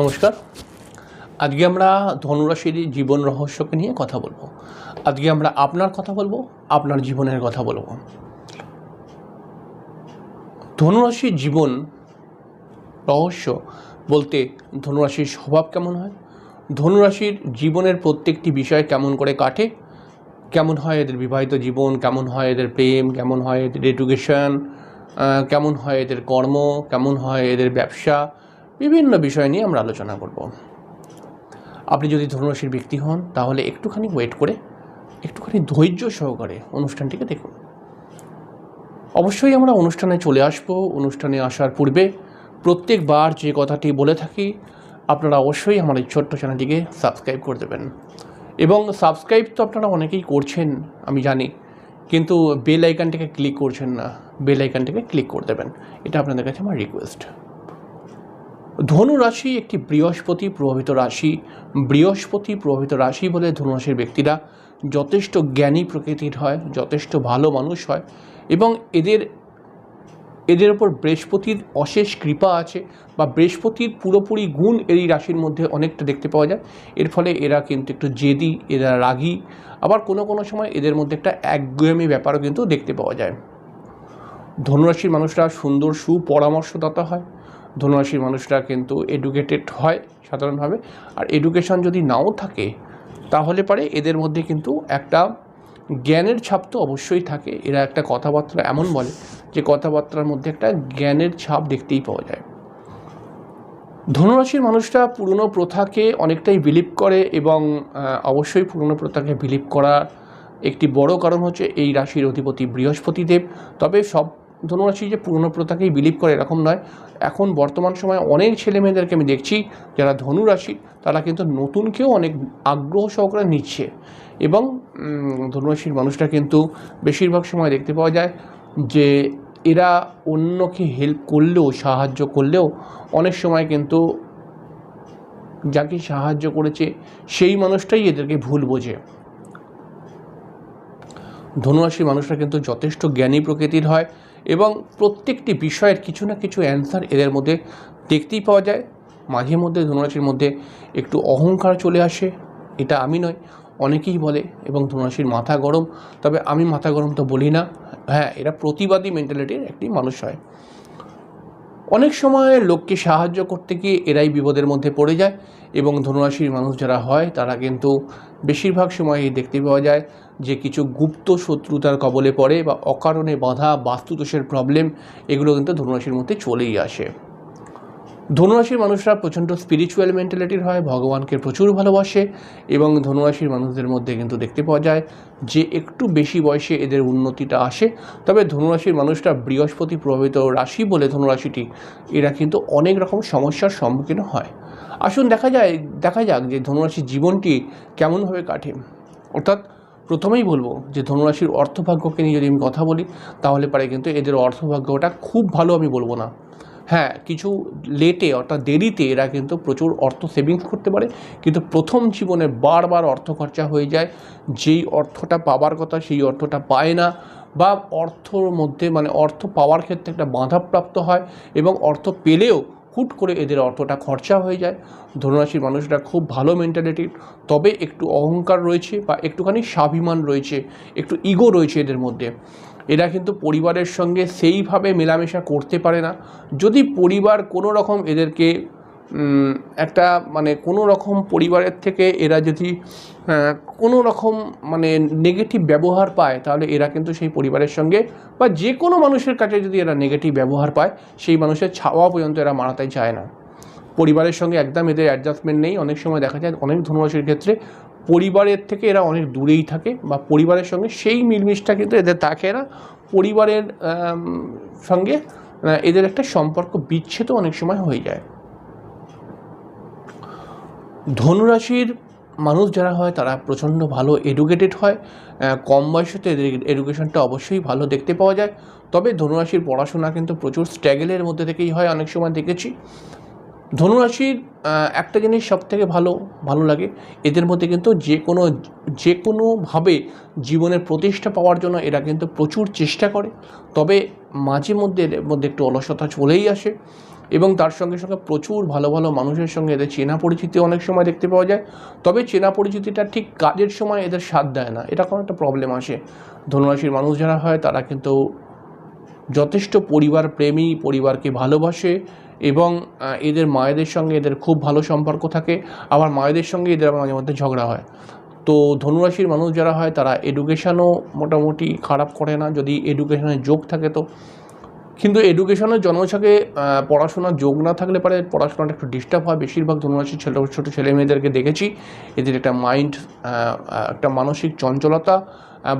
নমস্কার। আজকে আমরা ধনুরাশির জীবন রহস্যকে নিয়ে কথা বলব। আজকে আমরা আপনার কথা বলব, আপনার জীবনের কথা বলব। ধনুরাশির জীবন রহস্য বলতে ধনুরাশির স্বভাব কেমন হয়, ধনুরাশির জীবনের প্রত্যেকটি বিষয় কেমন করে কাটে, কেমন হয় এদের বিবাহিত জীবন, কেমন হয় এদের প্রেম, কেমন হয় এদের এডুকেশন কেমন হয় এদের কর্ম, কেমন হয় এদের ব্যবসা বিভিন্ন বিষয় নিয়ে আমরা আলোচনা করব। আপনি যদি ধনুরাশির ব্যক্তি হন, তাহলে একটুখানি ওয়েট করে, একটুখানি ধৈর্য সহকারে অনুষ্ঠানটিকে দেখুন। অবশ্যই আমরা অনুষ্ঠানে চলে আসব। অনুষ্ঠানে আসার পূর্বে প্রত্যেকবার যে কথাটি বলে থাকি, আপনারা অবশ্যই এই ছোট্ট চ্যানেলটিকে সাবস্ক্রাইব করে দেবেন। এবং সাবস্ক্রাইব তো আপনারা অনেকেই করছেন, আমি জানি, কিন্তু বেল আইকনটাকে ক্লিক করছেন না। বেল আইকনটাকে ক্লিক করে দেবেন। এটা আপনাদের কাছে আমার রিকোয়েস্ট ধনু রাশি একটি বৃহস্পতি প্রভাবিত রাশি। বৃহস্পতি প্রভাবিত রাশি বলে ধনুরাশির ব্যক্তিরা যথেষ্ট জ্ঞানী প্রকৃতির হয়, যথেষ্ট ভালো মানুষ হয় এবং এদের এদের ওপর বৃহস্পতির অশেষ কৃপা আছে বা বৃহস্পতির পুরোপুরি গুণ এই রাশির মধ্যে অনেকটা দেখতে পাওয়া যায়। এর ফলে এরা কিন্তু একটু জেদি, এরা রাগী। আবার কোনো কোনো সময় এদের মধ্যে একটা একগুয়েমি ব্যাপারও কিন্তু দেখতে পাওয়া যায়। ধনুরাশির মানুষরা সুন্দর সুপরামর্শদাতা হয় ধনুরাশির মানুষরা কিন্তু এডুকেটেড হয় সাধারণভাবে। আর এডুকেশন যদি নাও থাকে, তাহলে পরে এদের মধ্যে কিন্তু একটা জ্ঞানের ছাপ তো অবশ্যই থাকে। এরা একটা কথাবার্তা এমন বলে যে কথাবার্তার মধ্যে একটা জ্ঞানের ছাপ দেখতেই পাওয়া যায়। ধনুরাশির মানুষরা পুরনো প্রথাকে অনেকটাই বিলিভ করে এবং অবশ্যই পুরনো প্রথাকে বিলিভ করার একটি বড় কারণ হচ্ছে এই রাশির অধিপতি বৃহস্পতিদেব। তবে সব ধনুরাশি যে পুরনো প্রথাকেই বিলিভ করে এরকম নয়। এখন বর্তমান সময়ে অনেক ছেলে মেয়েদেরকে আমি দেখছি, যারা ধনুরাশি, তারা কিন্তু নতুনকেও অনেক আগ্রহ সহকারে নিচ্ছে। এবং ধনুরাশির মানুষরা কিন্তু বেশিরভাগ সময় দেখতে পাওয়া যায় যে, এরা অন্যকে হেল্প করলেও, সাহায্য করলেও অনেক সময় কিন্তু যাকে সাহায্য করেছে, সেই মানুষটাই এদেরকে ভুল বোঝে। ধনুরাশির মানুষরা কিন্তু যথেষ্ট জ্ঞানী প্রকৃতির হয় এবং প্রত্যেকটি বিষয়ের কিছু না কিছু অ্যান্সার এদের মধ্যে দেখতেই পাওয়া যায়। মাঝে মধ্যে ধনুরাশির মধ্যে একটু অহংকার চলে আসে, এটা আমি নয়, অনেকেই বলে এবং ধনুরাশির মাথা গরম। তবে আমি মাথা গরম তো বলি না। হ্যাঁ এরা প্রতিবাদী মেন্টালিটির একটি মানুষ হয়। অনেক সময় লোককে সাহায্য করতে গিয়ে এরাই বিপদের মধ্যে পড়ে যায় এবং ধনুরাশির মানুষ যারা হয়, তারা কিন্তু বেশিরভাগ সময়ই দেখতে পাওয়া যায়। যে কিছু গুপ্ত শত্রুতার কবলে পড়ে বা অকারণে বাধা বাস্তুদোষের প্রবলেম এগুলো কিন্তু ধনুরাশির মধ্যে চলেই আসে। ধনুরাশির মানুষরা প্রচণ্ড স্পিরিচুয়াল মেন্টালিটির হয়, ভগবানকে প্রচুর ভালোবাসে এবং ধনুরাশির মানুষদের মধ্যে কিন্তু দেখতে পাওয়া যায় যে একটু বেশি বয়সে এদের উন্নতিটা আসে। তবে ধনুরাশির মানুষরা বৃহস্পতি প্রভাবিত রাশি বলে ধনুরাশিটি, এরা কিন্তু অনেক রকম সমস্যার সম্মুখীন হয়। আসুন দেখা যায়, দেখা যাক যে ধনুরাশির জীবনটি কেমনভাবে কাটে। অর্থাৎ প্রথমেই বলব যে ধনুরাশির অর্থভাগ্যকে নিয়ে যদি আমি কথা বলি, তাহলে পারে কিন্তু এদের অর্থভাগ্যটা খুব ভালো আমি বলব না। হ্যাঁ কিছু লেটে অর্থাৎ দেরিতে এরা কিন্তু প্রচুর অর্থ সেভিংস করতে পারে, কিন্তু প্রথম জীবনে বারবার অর্থ খরচা হয়ে যায়, যেই অর্থটা পাবার কথা সেই অর্থটা পায় না, বা অর্থর মধ্যে মানে অর্থ পাওয়ার ক্ষেত্রে একটা বাধাপ্রাপ্ত হয় এবং অর্থ পেলেও হুট করে এদের অর্থটা খরচা হয়ে যায়। ধনুরাশির মানুষরা খুব ভালো মেন্টালিটির তবে একটু অহংকার রয়েছে বা একটুখানি স্বাভিমান রয়েছে, একটু ইগো রয়েছে এদের মধ্যে। এরা কিন্তু পরিবারের সঙ্গে সেইভাবে মেলামেশা করতে পারে না। যদি পরিবার কোনো রকম এদেরকে একটা মানে কোনো রকম পরিবারের থেকে এরা যদি কোনো রকম মানে নেগেটিভ ব্যবহার পায়, তাহলে এরা কিন্তু সেই পরিবারের সঙ্গে বা যে কোনো মানুষের কাছে যদি এরা নেগেটিভ ব্যবহার পায়, সেই মানুষের ছাওয়া পর্যন্ত এরা মারাতে চায় না। পরিবারের সঙ্গে একদম এদের অ্যাডজাস্টমেন্ট নেই। অনেক সময় দেখা যায় অনেক ধনুরাশির ক্ষেত্রে পরিবারের থেকে এরা অনেক দূরেই থাকে বা পরিবারের সঙ্গে সেই মিলমিশটা কিন্তু এদের থাকে না। পরিবারের সঙ্গে এদের একটা সম্পর্ক বিচ্ছেদও অনেক সময় হয়ে যায়। ধনুরাশির মানুষ যারা হয়, তারা প্রচণ্ড ভালো এডুকেটেড হয়। কম বয়সেতে এডুকেশনটা অবশ্যই ভালো দেখতে পাওয়া যায়। তবে ধনুরাশির পড়াশোনা কিন্তু প্রচুর স্ট্যাগেলের মধ্যে থেকেই হয় অনেক সময় দেখেছি। ধনুরাশির একটা জিনিস সব থেকে ভালো ভালো লাগে, এদের মধ্যে কিন্তু যে কোনো, যে কোনোভাবে জীবনের প্রতিষ্ঠা পাওয়ার জন্য এরা কিন্তু প্রচুর চেষ্টা করে। তবে মাঝে মধ্যে মধ্যে একটু অলসতা চলেই আসে। এবং তার সঙ্গে সঙ্গে প্রচুর ভালো ভালো মানুষের সঙ্গে এদের চেনা পরিচিতি অনেক সময় দেখতে পাওয়া যায়। তবে চেনা পরিচিতিটা ঠিক কাজের সময় এদের সাথ দেয় না। এটা কোনো একটা প্রবলেম আসে। ধনুরাশির মানুষ যারা হয়, তারা কিন্তু যথেষ্ট পরিবার প্রেমী, পরিবারকে ভালোবাসে এবং এদের মায়েদের সঙ্গে এদের খুব ভালো সম্পর্ক থাকে। আবার মায়েদের সঙ্গে এদের মাঝে মধ্যে ঝগড়া হয়। তো ধনুরাশির মানুষ যারা হয়, তারা এডুকেশানও মোটামুটি খারাপ করে না। যদি এডুকেশনের যোগ থাকে তো কিন্তু এডুকেশনের পড়াশোনা পড়াশোনার যোগ না থাকলে পারে পড়াশোনাটা একটু ডিস্টার্ব হয়। বেশিরভাগ ধনুরাশির ছেলে ছোটো ছেলে মেয়েদেরকে দেখেছি। এদের একটা মাইন্ড একটা মানসিক চঞ্চলতা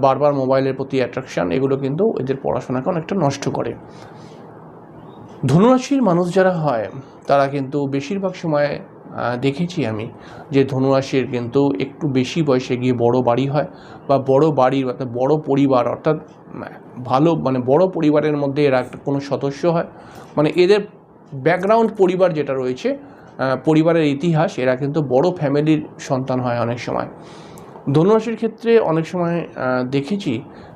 বারবার মোবাইলের প্রতি অ্যাট্রাকশান এগুলো কিন্তু এদের পড়াশোনাকে অনেকটা নষ্ট করে। ধনুরাশির মানুষ যারা হয়, তারা কিন্তু বেশিরভাগ সময় দেখেছি আমি যে ধনুরাশির কিন্তু একটু বেশি বয়সে গিয়ে বড় বাড়ি হয় বা বড় বাড়ির অর্থাৎ বড় পরিবার, অর্থাৎ ভালো মানে বড় পরিবারের মধ্যে এরা একটা কোনো সদস্য হয়। মানে এদের ব্যাকগ্রাউন্ড পরিবার যেটা রয়েছে পরিবারের ইতিহাস, এরা কিন্তু বড় ফ্যামিলির সন্তান হয় অনেক সময়। ধনুরাশির ক্ষেত্রে অনেক সময় দেখেছি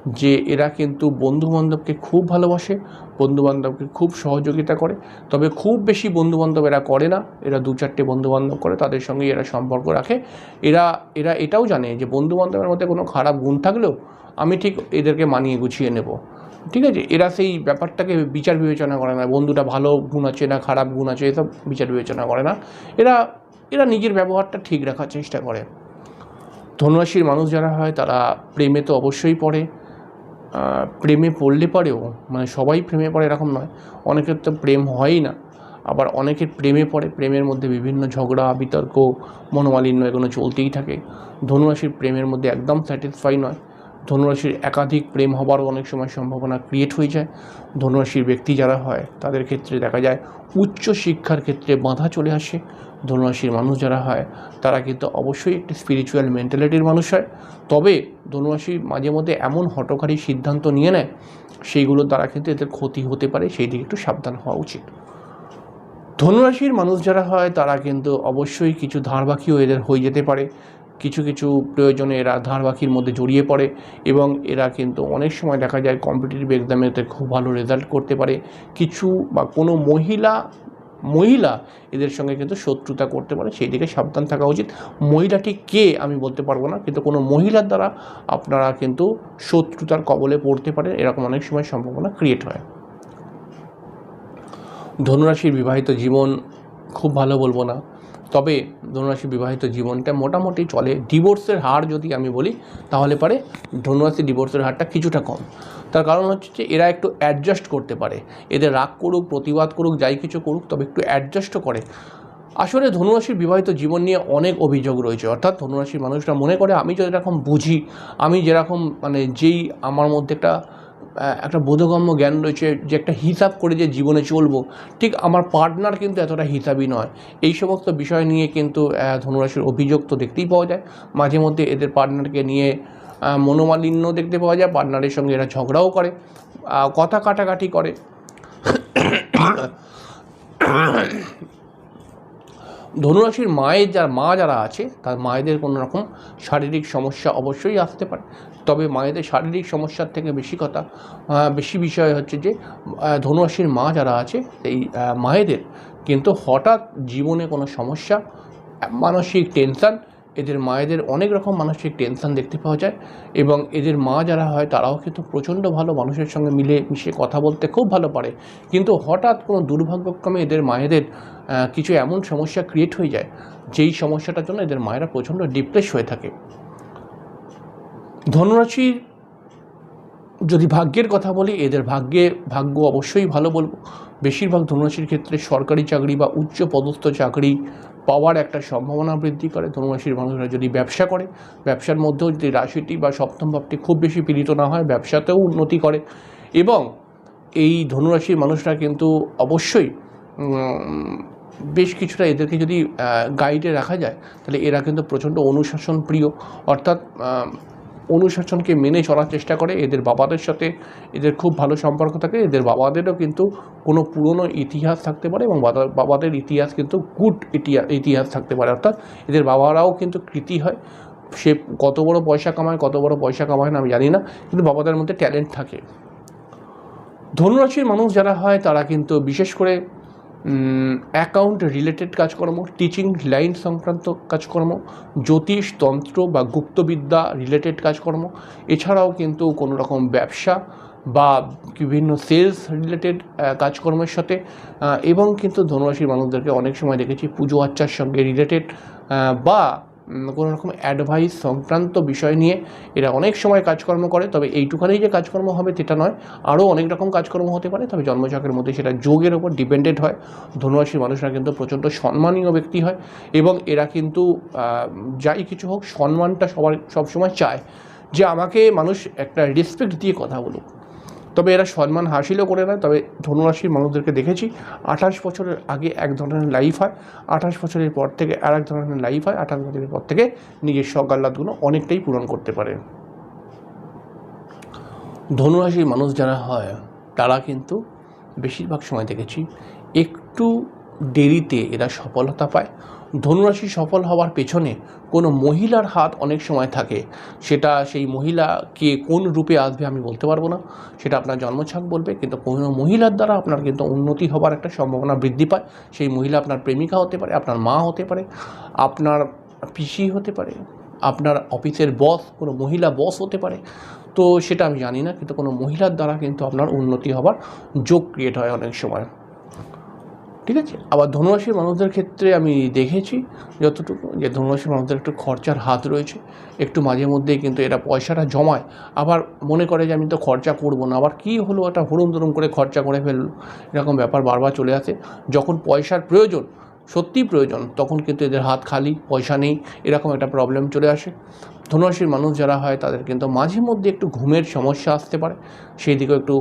যে এরা কিন্তু বন্ধুবান্ধবকে খুব ভালোবাসে, বন্ধুবান্ধবকে খুব সহযোগিতা করে। তবে খুব বেশি বন্ধুবান্ধব এরা করে না। এরা দু চারটে বন্ধুবান্ধব করে, তাদের সঙ্গে এরা সম্পর্ক রাখে। এরা এরা এটাও জানে যে বন্ধুবান্ধবের মধ্যে কোনো খারাপ গুণ থাকলেও আমি ঠিক এদেরকে মানিয়ে গুছিয়ে নেব। ঠিক আছে? এরা সেই ব্যাপারটাকে বিচার বিবেচনা করে না। বন্ধুটা ভালো গুণ আছে না খারাপ গুণ আছে, এসব বিচার বিবেচনা করে না। এরা এরা নিজের ব্যবহারটা ঠিক রাখার চেষ্টা করে। ধনুরাশির মানুষ যারা হয়, তারা প্রেমে তো অবশ্যই পড়ে। প্রেমে পড়লে পরেও মানে সবাই প্রেমে পড়ে এরকম নয়, অনেকের তো প্রেম হয়ই না। আবার অনেকের প্রেমে পড়ে, প্রেমের মধ্যে বিভিন্ন ঝগড়া, বিতর্ক, মনোমালিন্য এগুলো চলতেই থাকে। ধনুরাশির প্রেমের মধ্যে একদম স্যাটিসফাই নয়। ধনুরাশির একাধিক প্রেম হবারও অনেক সময় সম্ভাবনা ক্রিয়েট হয়ে যায়। ধনুরাশির ব্যক্তি যারা হয়, তাদের ক্ষেত্রে দেখা যায় উচ্চ শিক্ষার ক্ষেত্রে বাধা চলে আসে। ধনুরাশির মানুষ যারা হয়, তারা কিন্তু অবশ্যই একটি স্পিরিচুয়াল মেন্টালিটির মানুষ হয়। তবে ধনুরাশি মাঝে মধ্যে এমন হটকারী সিদ্ধান্ত নিয়ে নেয় সেইগুলোর দ্বারা কিন্তু এদের ক্ষতি হতে পারে, সেই দিকে একটু সাবধান হওয়া উচিত। ধনুরাশির মানুষ যারা হয়, তারা কিন্তু অবশ্যই কিছু ধারবাকিও এদের হয়ে যেতে পারে। কিছু কিছু প্রয়োজনে এরা ধারবাকির মধ্যে জড়িয়ে পড়ে এবং এরা কিন্তু অনেক সময় দেখা যায় কম্পিটিটিভ এক্সামে এতে খুব ভালো রেজাল্ট করতে পারে। কিছু বা কোনো মহিলা মহিলা এদের সঙ্গে কিন্তু শত্রুতা করতে পারে, সেই দিকে সাবধান থাকা উচিত। মহিলাটি কে আমি বলতে পারব না, কিন্তু কোনো মহিলার দ্বারা আপনারা কিন্তু শত্রুতার কবলে পড়তে পারে এরকম অনেক সময় সম্ভাবনা ক্রিয়েট হয়। ধনুরাশির বিবাহিত জীবন খুব ভালো বলব না তবে ধনুরাশির বিবাহিত জীবনটা মোটামুটি চলে। ডিভোর্সের হার যদি আমি বলি, তাহলে পারে ধনুরাশি ডিভোর্সের হারটা কিছুটা কম। তার কারণ হচ্ছে যে এরা একটু অ্যাডজাস্ট করতে পারে। এদের রাগ করুক, প্রতিবাদ করুক, যাই কিছু করুক, তবে একটু অ্যাডজাস্টও করে। আসলে ধনুরাশির বিবাহিত জীবন নিয়ে অনেক অভিযোগ রয়েছে। অর্থাৎ ধনুরাশির মানুষরা মনে করে, আমি যেরকম বুঝি। আমি যেরকম মানে যেই আমার মধ্যে একটা একটা বোধগম্য জ্ঞান রয়েছে যে একটা হিসাব করে যে জীবনে চলবো, ঠিক আমার পার্টনার কিন্তু এতটা হিসাবই নয়। এই সমস্ত বিষয় নিয়ে কিন্তু ধনুরাশির অভিযোগ তো দেখতেই পাওয়া যায়। মাঝে মধ্যে এদের পার্টনারকে নিয়ে মনোমালিন্য দেখতে পাওয়া যায় পার্টনারের সঙ্গে এরা ঝগড়াও করে কথা কাটাকাটি করে। ধনুরাশির মায়ের যার মা যারা আছে, তার মায়েদের কোনো রকম শারীরিক সমস্যা অবশ্যই আসতে পারে। তবে মায়েদের শারীরিক সমস্যার থেকে বেশি কথা বেশি বিষয় হচ্ছে যে ধনুরাশির মা যারা আছে, এই মায়েদের কিন্তু হঠাৎ জীবনে কোনো সমস্যা, মানসিক টেনশান এদের মায়েদের অনেক রকম মানসিক টেনশান দেখতে পাওয়া যায় এবং এদের মা যারা হয় তারাও কিন্তু প্রচণ্ড ভালো মানুষের সঙ্গে মিলে মিশে কথা বলতে খুব ভালো পারে। কিন্তু হঠাৎ কোনো দুর্ভাগ্যক্রমে এদের মায়েদের কিছু এমন সমস্যা ক্রিয়েট হয়ে যায়, যেই সমস্যাটার জন্য এদের মায়েরা প্রচণ্ড ডিপ্রেস হয়ে থাকে। ধনুরাশির যদি ভাগ্যের কথা বলি, এদের ভাগ্যে ভাগ্য অবশ্যই ভালো বলব। বেশিরভাগ ধনুরাশির ক্ষেত্রে সরকারি চাকরি বা উচ্চ পদস্থ চাকরি পাওয়ার একটা সম্ভাবনা বৃদ্ধি করে। ধনুরাশির মানুষরা যদি ব্যবসা করে, ব্যবসার মধ্যেও যদি রাশিটি বা সপ্তম ভাবটি খুব বেশি পীড়িত না হয়, ব্যবসাতেও উন্নতি করে এবং এই ধনুরাশির মানুষরা কিন্তু অবশ্যই বেশ কিছুটা এদেরকে যদি গাইডে রাখা যায়, তাহলে এরা কিন্তু প্রচণ্ড অনুশাসন প্রিয় অর্থাৎ অনুশাসনকে মেনে চলার চেষ্টা করে। এদের বাবাদের সাথে এদের খুব ভালো সম্পর্ক থাকে। এদের বাবাদেরও কিন্তু কোনো পুরনো ইতিহাস থাকতে পারে এবং বাবাদের ইতিহাস কিন্তু গুড ইতিহাস থাকতে পারে। অর্থাৎ এদের বাবারাও কিন্তু কৃতি হয়। সে কত বড় পয়সা কামায়, কত বড় পয়সা কামায় না আমি জানি না, কিন্তু বাবাদের মধ্যে ট্যালেন্ট থাকে। ধনুরাশির মানুষ যারা হয়, তারা কিন্তু বিশেষ করে অ্যাকাউন্ট রিলেটেড কাজকর্ম টিচিং লাইন সংক্রান্ত কাজকর্ম, জ্যোতিষ, তন্ত্র বা গুপ্তবিদ্যা রিলেটেড কাজকর্ম। এছাড়াও কিন্তু কোনো রকম ব্যবসা বা বিভিন্ন সেলস রিলেটেড কাজকর্মের সাথে এবং কিন্তু ধনুরাশির মানুষদেরকে অনেক সময় দেখেছি পুজো আর্চার সঙ্গে রিলেটেড বা কোনো রকম অ্যাডভাইস সংক্রান্ত বিষয় নিয়ে এরা অনেক সময় কাজকর্ম করে, তবে এইটুখানি যে কাজকর্ম হবে সেটা নয়, আরও অনেক রকম কাজকর্ম হতে পারে, তবে জন্মচকের মধ্যে সেটা যোগের ওপর ডিপেন্ডেন্ট হয়। ধনুরাশির মানুষরা কিন্তু প্রচণ্ড সম্মানীয় ব্যক্তি হয় এবং এরা কিন্তু যাই কিছু হোক, সম্মানটা সবার, সবসময় চায় যে আমাকে মানুষ একটা রেসপেক্ট দিয়ে কথা বলুক। তবে এরা সম্মান হাসিলও করে নেয়। তবে ধনুরাশির মানুষদেরকে দেখেছি, আঠাশ বছরের আগে এক ধরনের লাইফ হয়, আঠাশ বছরের পর থেকে আর এক ধরনের লাইফ হয়, আঠাশ বছরের পর থেকে নিজের শখ অনেকটাই পূরণ করতে পারে। ধনুরাশির মানুষ যারা হয়, তারা কিন্তু বেশিরভাগ সময় দেখেছি, একটু দেরিতে এরা সফলতা পায় ধনুরাশি সফল হওয়ার পেছনে কোনো মহিলার হাত অনেক সময় থাকে। সেটা সেই মহিলা কে কোন রূপে আসবে আমি বলতে পারব না। সেটা আপনার জন্মছক বলবে, কিন্তু কোনো মহিলার দ্বারা আপনার কিন্তু উন্নতি হবার একটা সম্ভাবনা বৃদ্ধি পায়। সেই মহিলা আপনার প্রেমিকা হতে পারে, আপনার মা হতে পারে, আপনার পিসি হতে পারে, আপনার অফিসের বস, কোনো মহিলা বস হতে পারে। তো সেটা আমি জানি না, কিন্তু কোনো মহিলার দ্বারা কিন্তু আপনার উন্নতি হবার যোগ ক্রিয়েট হয় অনেক সময়। ঠিক আছে? আবার ধনুরাশির মানুষদের ক্ষেত্রে আমি দেখেছি যতটুকু যে ধনুরাশির মানুষদের একটু খরচার হাত রয়েছে, একটু মাঝে মধ্যেই কিন্তু এরা পয়সাটা জমায়। আবার মনে করে যে আমি তো খরচা করব না, আবার কী হলো একটা হুড়ুম দুরুম করে খরচা করে ফেলল। এরকম ব্যাপার বারবার চলে আসে। যখন পয়সার প্রয়োজন, সত্যিই প্রয়োজন, তখন কিন্তু এদের হাত খালি, পয়সা নেই, এরকম একটা প্রবলেম চলে আসে। ধনুরাশির মানুষ যারা হয়, তাদের কিন্তু মাঝে মধ্যে একটু ঘুমের সমস্যা আসতে পারে। সেই দিকেও একটু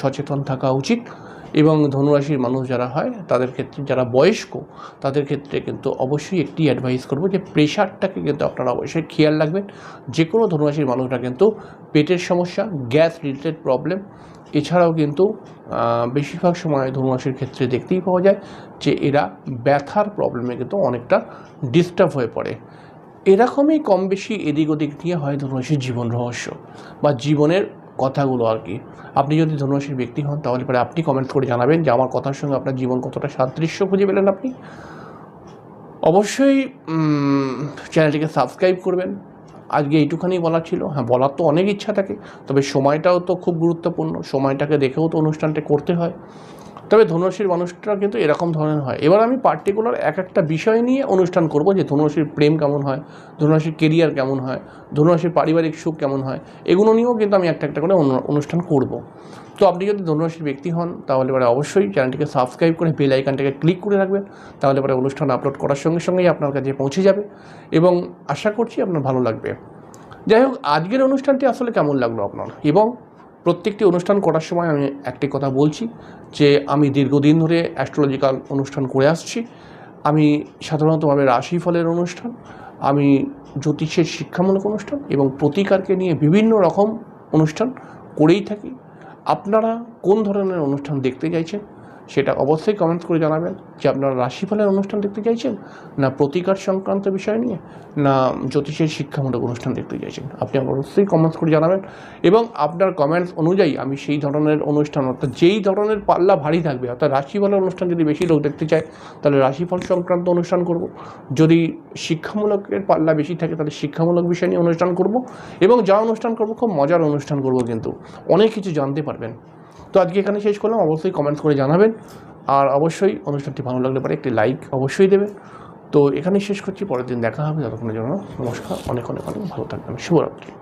সচেতন থাকা উচিত। এবং ধনুরাশির মানুষ যারা হয়, তাদের ক্ষেত্রে যারা বয়স্ক, তাদের ক্ষেত্রে কিন্তু অবশ্যই একটি অ্যাডভাইস করব যে প্রেশারটাকে কিন্তু আপনারা অবশ্যই খেয়াল রাখবেন। যে কোনো ধনুরাশির মানুষরা কিন্তু পেটের সমস্যা গ্যাস রিলেটেড প্রবলেম এছাড়াও কিন্তু বেশিরভাগ সময় ধনুরাশির ক্ষেত্রে দেখতেই পাওয়া যায় যে এরা ব্যথার প্রবলেমে কিন্তু অনেকটা ডিস্টার্ব হয়ে পড়ে। এরকমই কম বেশি এদিক ওদিক নিয়ে হয় ধনুরাশির জীবন রহস্য বা জীবনের কথাগুলো আর কি। আপনি যদি ধনুরাশির ব্যক্তি হন, তাহলে পরে আপনি কমেন্ট করে জানাবেন যে আমার কথার সঙ্গে আপনার জীবন কতটা সাদৃশ্য খুঁজে পেলেন আপনি। অবশ্যই চ্যানেলটিকে সাবস্ক্রাইব করবেন। আজকে এইটুখানি বলা ছিল। হ্যাঁ বলার তো অনেক ইচ্ছা থাকে, তবে সময়টাও তো খুব গুরুত্বপূর্ণ। সময়টাকে দেখেও তো অনুষ্ঠানটা করতে হয়। তবে ধনুরাশির মানুষটা কিন্তু এরকম ধরনের হয়। এবার আমি পার্টিকুলার এক একটা বিষয় নিয়ে অনুষ্ঠান করব যে ধনুরাশির প্রেম কেমন হয়, ধনুরাশির কেরিয়ার কেমন হয়, ধনুরাশির পারিবারিক সুখ কেমন হয়, এগুলো নিয়েও কিন্তু আমি একটা একটা করে অনু- অনুষ্ঠান করব। তো আপনি যদি ধনুরাশির ব্যক্তি হন, তাহলে পরে অবশ্যই চ্যানেলটিকে সাবস্ক্রাইব করে বেল আইকনটাকে ক্লিক করে রাখবেন, তাহলে পরে অনুষ্ঠান আপলোড করার সঙ্গে সঙ্গেই আপনার কাছে পৌঁছে যাবে এবং আশা করছি আপনার ভালো লাগবে। যাই হোক, আজকের অনুষ্ঠানটি আসলে কেমন লাগল আপনার? এবং প্রত্যেকটি অনুষ্ঠান করার সময় আমি একটি কথা বলছি যে আমি দীর্ঘদিন ধরে অ্যাস্ট্রোলজিক্যাল অনুষ্ঠান করে আসছি। আমি সাধারণতভাবে রাশিফলের অনুষ্ঠান, আমি জ্যোতিষের শিক্ষামূলক অনুষ্ঠান এবং প্রতিকারকে নিয়ে বিভিন্ন রকম অনুষ্ঠান করেই থাকি। আপনারা কোন ধরনের অনুষ্ঠান দেখতে চাইছেন? সেটা অবশ্যই কমেন্ট করে জানাবেন যে আপনারা রাশিফলের অনুষ্ঠান দেখতে চাইছেন? না প্রতিকার সংক্রান্ত বিষয় নিয়ে? না জ্যোতিষের শিক্ষামূলক অনুষ্ঠান দেখতে চাইছেন? আপনি অবশ্যই কমেন্টস করে জানাবেন। এবং আপনার কমেন্টস অনুযায়ী আমি সেই ধরনের অনুষ্ঠান, অর্থাৎ যেই ধরনের পাল্লা ভারী থাকবে, অর্থাৎ রাশিফলের অনুষ্ঠান যদি বেশি লোক দেখতে চায়, তাহলে রাশিফল সংক্রান্ত অনুষ্ঠান করব। যদি শিক্ষামূলকের পাল্লা বেশি থাকে, তাহলে শিক্ষামূলক বিষয় নিয়ে অনুষ্ঠান করব। এবং যা অনুষ্ঠান করব, খুব মজার অনুষ্ঠান করব কিন্তু। অনেক কিছু জানতে পারবেন। তো আজকে এখানে শেষ করলাম। অবশ্যই কমেন্টস করে জানাবেন। আর অবশ্যই অনুষ্ঠানটি ভালো লাগলে পরে একটি লাইক অবশ্যই দেবে। তো এখানেই শেষ করছি। পরের দিন দেখা হবে। যতক্ষণের জন্য নমস্কার। অনেক অনেক অনেক ভালো থাকবেন। শুভরাত্রি।